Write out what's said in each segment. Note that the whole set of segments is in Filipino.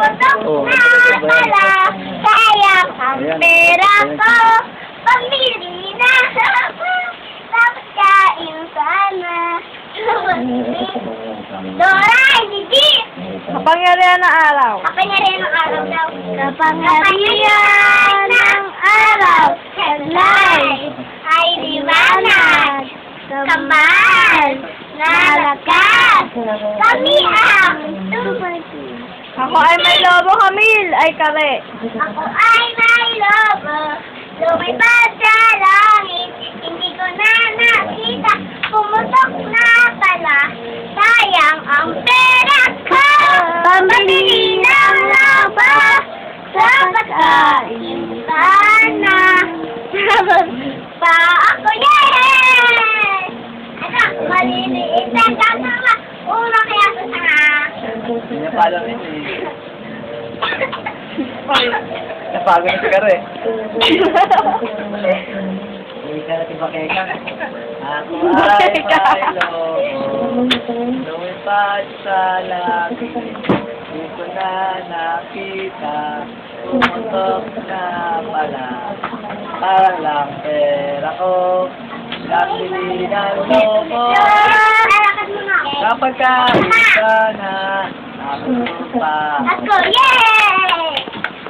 Oh. na pala. Sayang ang pera ko. Pamili na. Tapos kain sana. Dora, hindi. Kapangyarihan ng araw. Kapangyarihan ng araw daw. Kapangyarihan ng araw. Headlight ay liwanag. Kamal na lakas. Kami ang tubig. Ako ay may lobo, Camille. Ay, kare. Ako ay may lobo. Lumipad sa langit. Hindi ko na nakita. Pumutok na pala. Sayang ang pera ko. Pamili ng lobo. Sa pagkain sana. Pa ako, yes! Anak, maliliit na kasama. Una kaya sa sanga. Hindi niya pa alam ito eh. Napagod na si Kare. Hindi ka natin bakeka. Ako ay lobo. Lumipad sa langit. Hindi ko na nakita. Pumutok na pala. Parang lang pera ko. Nakili ng lobo. Kapag kaisa na ako pa. Ako, yay!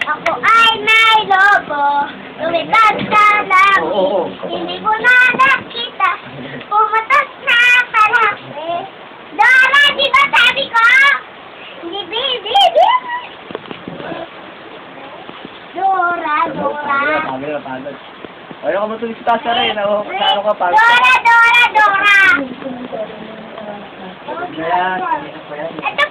Ako ay may lobo. Lumipad sa langit. Hindi ko na nakita. Pumatas na pala. Eh, Dora, di ba sabi ko? Hindi, baby, baby. Dora, Dora. Pagod na pagod. Ayaw ka matulog sa taas na rin. Ako, kasano ka pagod. Dora, Dora, Dora. Ayan, hindi ko pa yan. Ito,